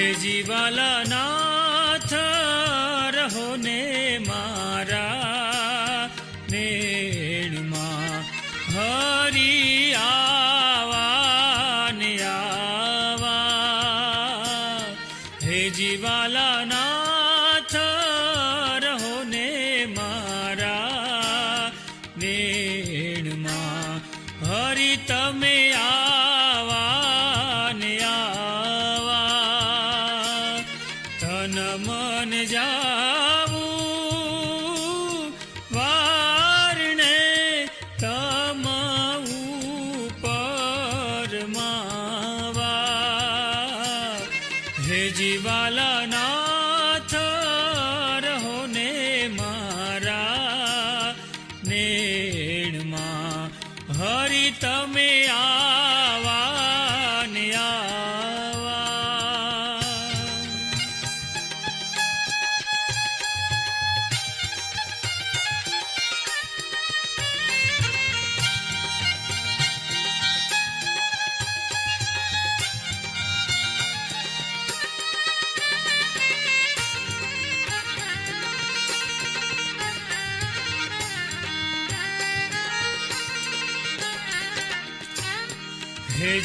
हे जीवाला नाथ रहो ने मारा नेणमा हरि आवा ने आवा हे जीवाला नाथ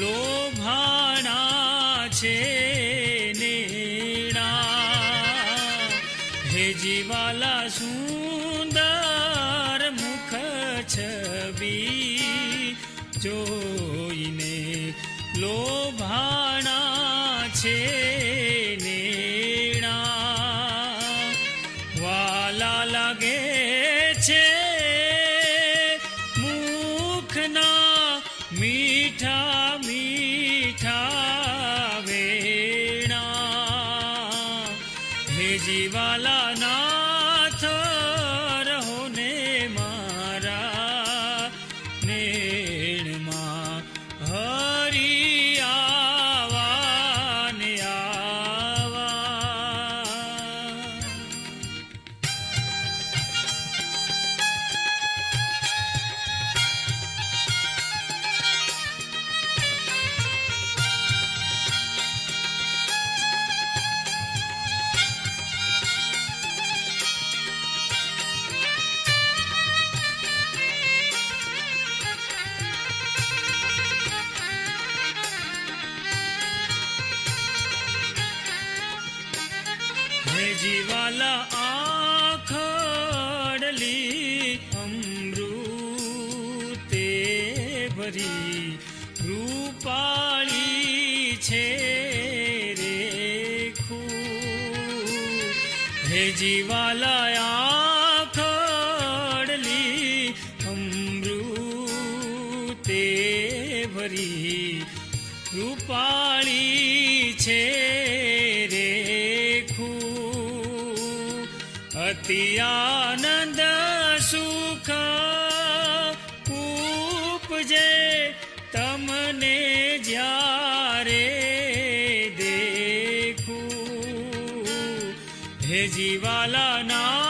लोभा ડોલી અમૃતે ભરી રૂપાળી છે રે હે જીવાલયા ખડલી અમૃતે ભરી રૂપાળી છે તિયાન જીવાલાના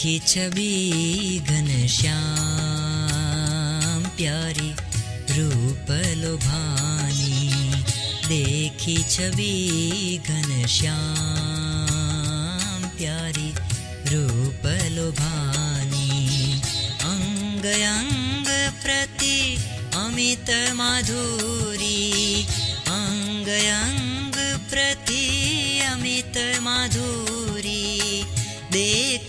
छवि घनश्याम प्यारी रूप लोभानी। देखी छवि घनश्याम प्यारी रूप लोभानी। अंग अंग प्रति अमित माधुरी। अंग प्रति अमित माधुरी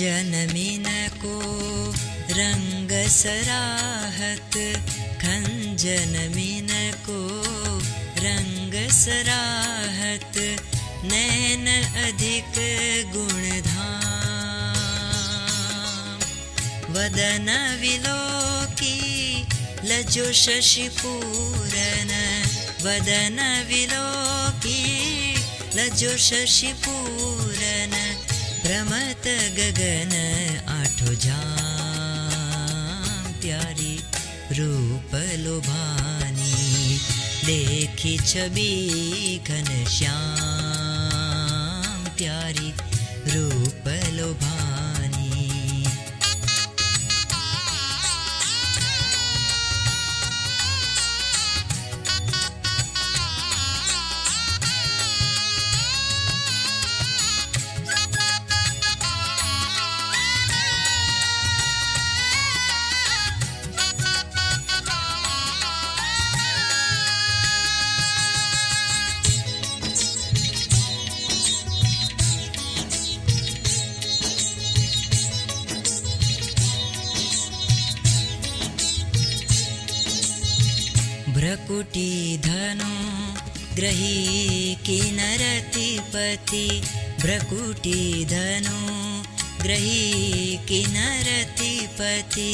खञ्जन मिनको रङ्ग सराहत खञ्जन मिनको रङ्ग सराहत नैन अधिक गुणधाम। वदन विलोकी लजो शशिपूरन। वदन विलोकी लजो शशिपूरन भ्रमत गगन आठो जाम प्यारी रूप लोभानी। देखी छवि घनश्याम प्यारी रूप लोभानी भ्रकुटी धनु ग्रही किनरतिपति भ्रकुटी धनु ग्रही किनरतिपति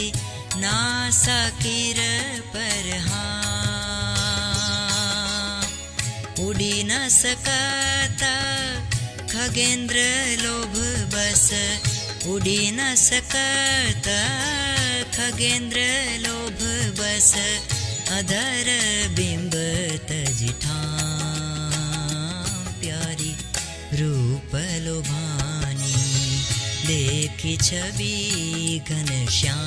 नासा किर परहा। उडी न सकता खगेन्द्र लोभ बस। उडी न सकता खगेन्द्र लोभ बस अधर बिंब तजिठा प्यारी रूप लोभानी देखी छवि घनश्याम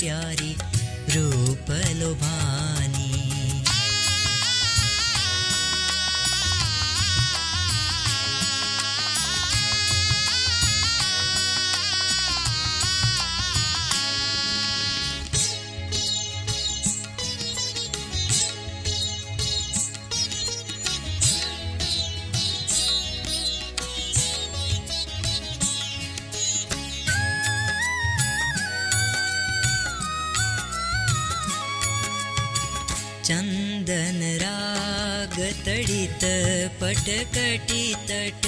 प्यारी रूप लोभानी चन्दन राग तडित पटकटि तट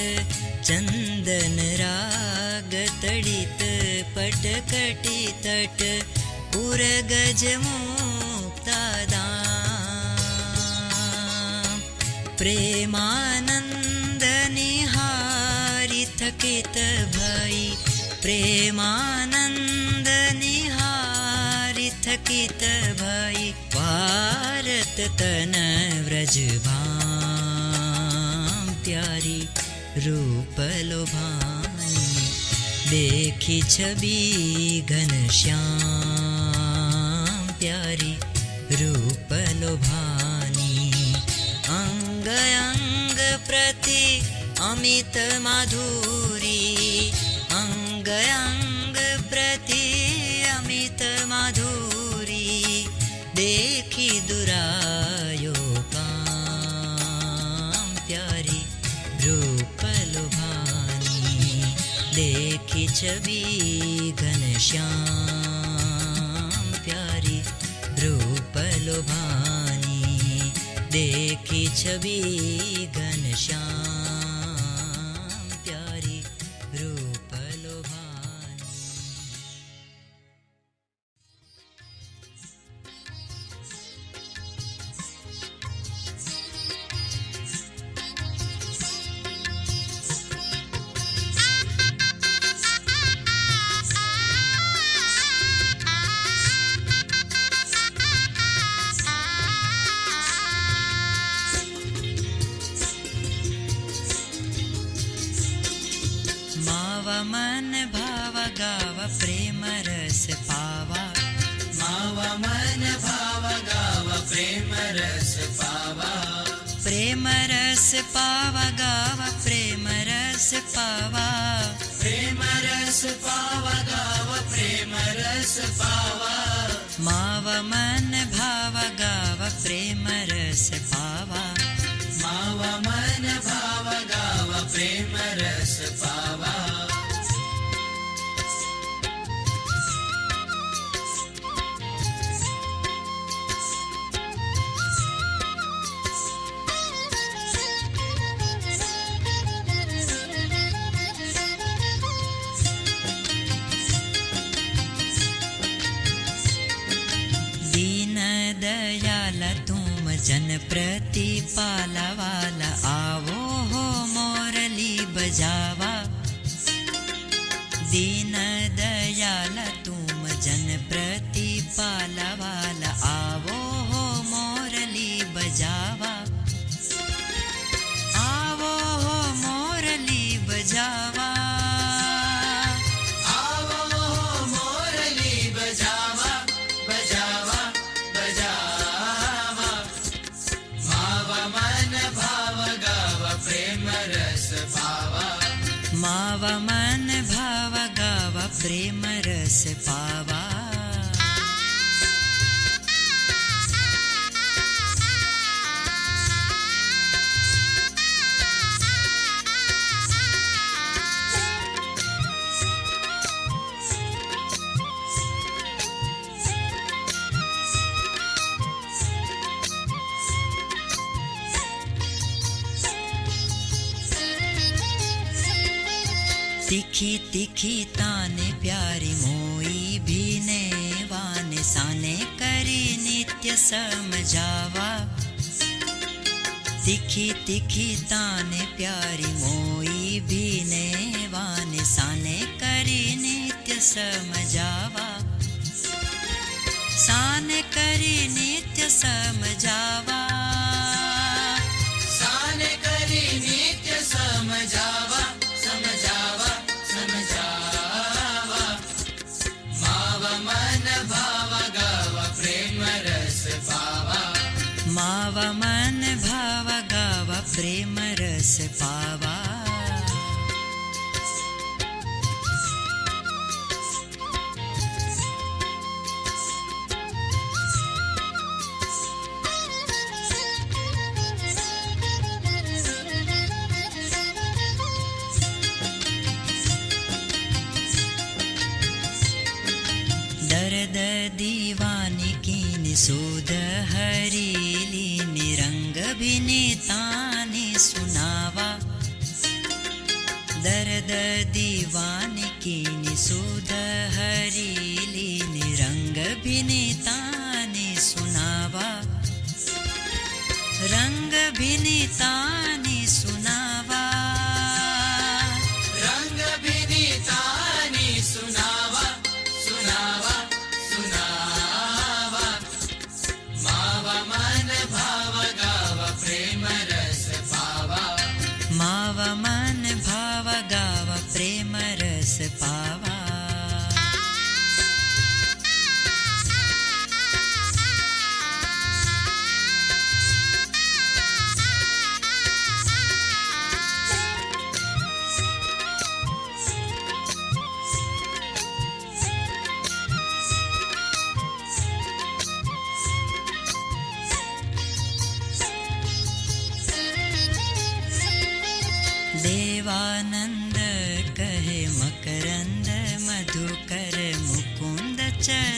चन्दन राग तडित पटकटि तट थकित भई प्रेमानन्द निहारि थकित भई भारत तन व्रजभां प्यारी रूप लोभानी देखी छवि घनश्याम प्यारी रूप लोभानी अङ्ग अङ्ग प्रति अमित माधुरी अङ्ग रूप लुभानी देखी छवि घनश्याम माव मन भाव गाव प्रेम रस पावा। प्रेम रस पावा गाव प्रेम रस पावा। प्रेम रस पावा गाव प्रेम रस पावा। माव मन भाव गाव प्रेम रस पावा। माव मन भाव गाव प्रेम रस पावा। तुम प्रति पाला वाला आवो हो मोरली बजावा। दीन दयाल तुम जन प्रतिपाला माव मन भाव गाव प्रेम रस पावा। तिखी ताने प्यारी मोई भीने वाने साने करी नित्य समझावा तिखी तिखी ताने प्यारी मोई भीने वाने साने करी नित्य समझावा साने करी नित्य समझावा सुध हरिली निरंग भिनीतानि सुनावा। दर्द दीवान की निसुध हरिली निरंग भिनीतानि सुनावा। रंग भिनीतानि मधुकर मुकुन्द चरण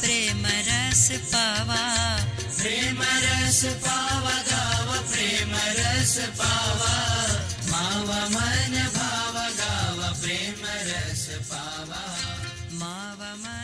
प्रेम रस पावा प्रेम रस पावा गाव प्रेम रस पावा मावा मन भाव गाव प्रेम रस पावा मावा मन